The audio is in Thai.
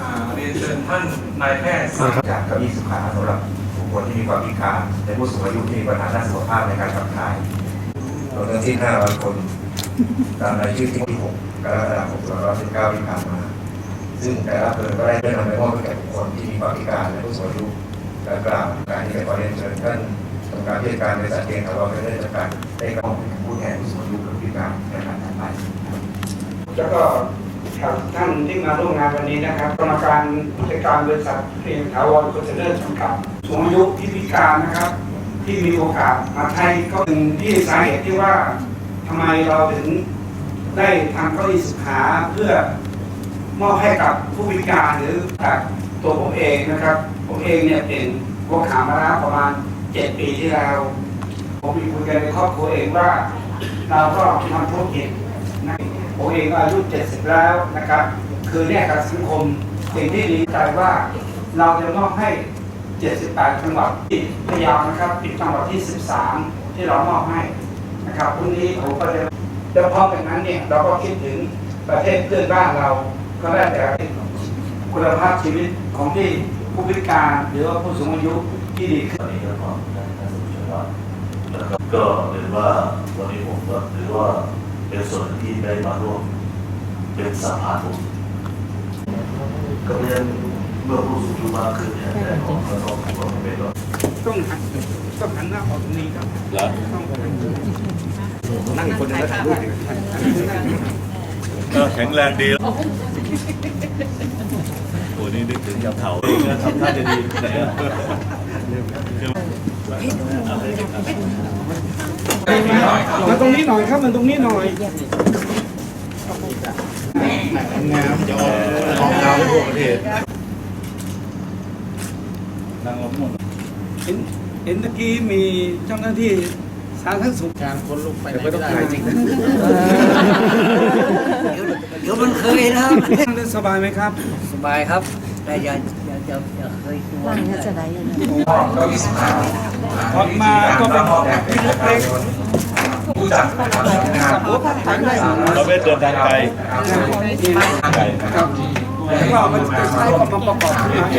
อ่าเรียนเชิญท่านนายแพทย์สาจากเก้าอี้สุขาสำหรับบุคคลที่มีความพิการและผู้สูงอายุที่มีปัญหาด้านสุขภาพในการขับถ่ายตัวเรื่องที่500คนตามรายชื่อที่6กรกฎาคม2519ที่ผ่านมา ซึ่งแต่ละอำเภอก็ได้เลื่อนนำไปมอบให้แก่บุคคลที่มีความพิการและผู้สูงอายุดังกล่าวการที่ได้ขอเรียนเชิญท่านกรรมการผู้จัดการบริษัทเองถาวรได้จัดการได้กำหนดผู้แทนผู้สูงอายุและผู้พิการในการถัดไปแล้วก็ กับท่านที่มาร่วมงานวันนี้นะครับกรรมการผู้จัดการบริษัทเพลงถาวรคอนเทนเนอร์จำกัดสูงอายุที่พิการนะครับ ที่มีโอกาสมาไทยก็เป็นที่สาเหตุที่ว่าทำไมเราถึงได้ทำเก้าอี้สุขาเพื่อมอบให้กับผู้พิการหรือกับตัวผมเองนะครับ ผมเองเนี่ยเป็นหัวขามาแล้วประมาณเจ็ดปีที่แล้ว ผมมีคุยกันในครอบครัวเองว่า เราก็ทำธุรกิจนะ ผมเองก็อายุ 70 แล้วนะครับ คือเนี่ยกับสังคมสิ่งที่ดีใจว่าเราจะมอบให้ 78 จังหวัดที่พยายามนะครับป็นจังหวัดที่ 13 ที่เรามอบให้นะครับพรุ่งนี้ผมก็จะแล้วพร้อมกันนั้นเนี่ยเราก็คิดถึงประเทศเพื่อนบ้านเราก็ได้แต่คุณภาพชีวิตของที่ผู้พิการหรือว่าผู้สูงอายุที่ดีขึ้นนี้ก็ขอท่านท่านสุชาตินะครับก็เรียนว่าวันนี้ผมก็ถือว่า เป็นส่วนหนึ่งที่ได้มาร่วมเป็นสะพานบุญก็เรียนเมื่อผู้สูงอายุมากขึ้นเนี่ยแต่ของเราต้องถือว่าเป็นว่าต้องหันต้องหันหน้าออกตรงนี้ครับต้องหันนั่งคนนึงแล้วถ่ายรูปก็แข็งแรงดีโอ้นี่นึกถึงยำเถาเองนะทำท่าจะดีไหนอะ มาตรงนี้หน่อยครับมาตรงนี้หน่อยงามจะออกออกดาวทั่วประเทศนั่งล้มหมดเห็นเห็นตะกี้มีเจ้าหน้าที่สาธารณสุขการคนลุกไปไหนไม่ได้จริงเดี๋ยวมันเคยนะครับสบายไหมครับ สบายครับแต่อย่าอย่าอย่าอย่าเคยกลัวว่างน่าจะได้ยังไงเก้าอี้สุขาออกมาก็เป็นที่เล็ก ผู้จัดนะเราไม่เดินทางไกลๆครับแล้วก็มันใช้ก็มาประกอบ